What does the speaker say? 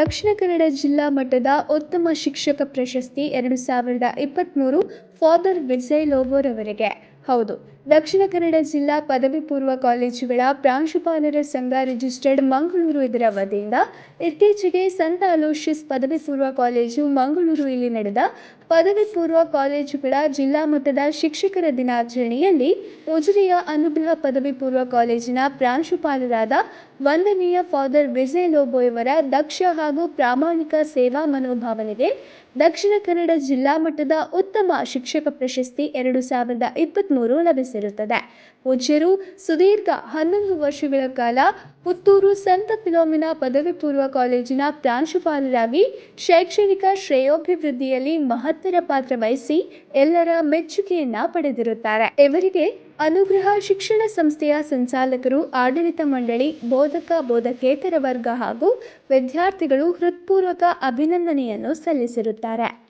ದಕ್ಷಿಣ ಕನ್ನಡ ಜಿಲ್ಲಾ ಮಟ್ಟದ ಉತ್ತಮ ಶಿಕ್ಷಕ ಪ್ರಶಸ್ತಿ ಎರಡು ಸಾವಿರದ ಇಪ್ಪತ್ತ್ಮೂರು ಫಾದರ್ ವಿಜಯ್ ಲೋಬೋರವರಿಗೆ. ಹೌದು. ದಕ್ಷಿಣ ಕನ್ನಡ ಜಿಲ್ಲಾ ಪದವಿ ಪೂರ್ವ ಕಾಲೇಜುಗಳ ಪ್ರಾಂಶುಪಾಲರ ಸಂಘ ರಿಜಿಸ್ಟರ್ಡ್ ಮಂಗಳೂರು ಇದರ ವತಿಯಿಂದ ಇತ್ತೀಚೆಗೆ ಸಂತ ಅಲೋಷಿಯಸ್ ಪದವಿ ಪೂರ್ವ ಕಾಲೇಜು ಮಂಗಳೂರು ಇಲ್ಲಿ ನಡೆದ ಪದವಿ ಪೂರ್ವ ಕಾಲೇಜುಗಳ ಜಿಲ್ಲಾ ಮಟ್ಟದ ಶಿಕ್ಷಕರ ದಿನಾಚರಣೆಯಲ್ಲಿ ಉಜಿರೆಯ ಅನುಗ್ರಹ ಪದವಿ ಪೂರ್ವ ಕಾಲೇಜಿನ ಪ್ರಾಂಶುಪಾಲರಾದ ವಂದನೀಯ ಫಾದರ್ ವಿಜಯ್ ಲೋಬೋ ಇವರ ದಕ್ಷ ಹಾಗೂ ಪ್ರಾಮಾಣಿಕ ಸೇವಾ ಮನೋಭಾವನೆಗೆ ದಕ್ಷಿಣ ಕನ್ನಡ ಜಿಲ್ಲಾ ಮಟ್ಟದ ಉತ್ತಮ ಶಿಕ್ಷಕ ಪ್ರಶಸ್ತಿ ಎರಡು ಸಾವಿರದ ಇಪ್ಪತ್ತ್ಮೂರು ಲಭಿಸಿರುತ್ತದೆ. ಪೂಜ್ಯರು ಸುದೀರ್ಘ ಹನ್ನೊಂದು ವರ್ಷಗಳ ಕಾಲ ಪುತ್ತೂರು ಸಂತ ಫಿಲೋಮಿನಾ ಪದವಿ ಪೂರ್ವ ಕಾಲೇಜಿನ ಪ್ರಾಂಶುಪಾಲರಾಗಿ ಶೈಕ್ಷಣಿಕ ಶ್ರೇಯೋಭಿವೃದ್ಧಿಯಲ್ಲಿ ಮಹತ್ತರ ಪಾತ್ರ ವಹಿಸಿ ಎಲ್ಲರ ಮೆಚ್ಚುಗೆಯನ್ನ ಪಡೆದಿರುತ್ತಾರೆ. ಇವರಿಗೆ ಅನುಗ್ರಹ ಶಿಕ್ಷಣ ಸಂಸ್ಥೆಯ ಸಂಚಾಲಕರು, ಆಡಳಿತ ಮಂಡಳಿ, ಬೋಧಕ, ಬೋಧಕೇತರ ವರ್ಗ ಹಾಗೂ ವಿದ್ಯಾರ್ಥಿಗಳು ಹೃತ್ಪೂರ್ವಕ ಅಭಿನಂದನೆಯನ್ನು ಸಲ್ಲಿಸಿರುತ್ತಾರೆ.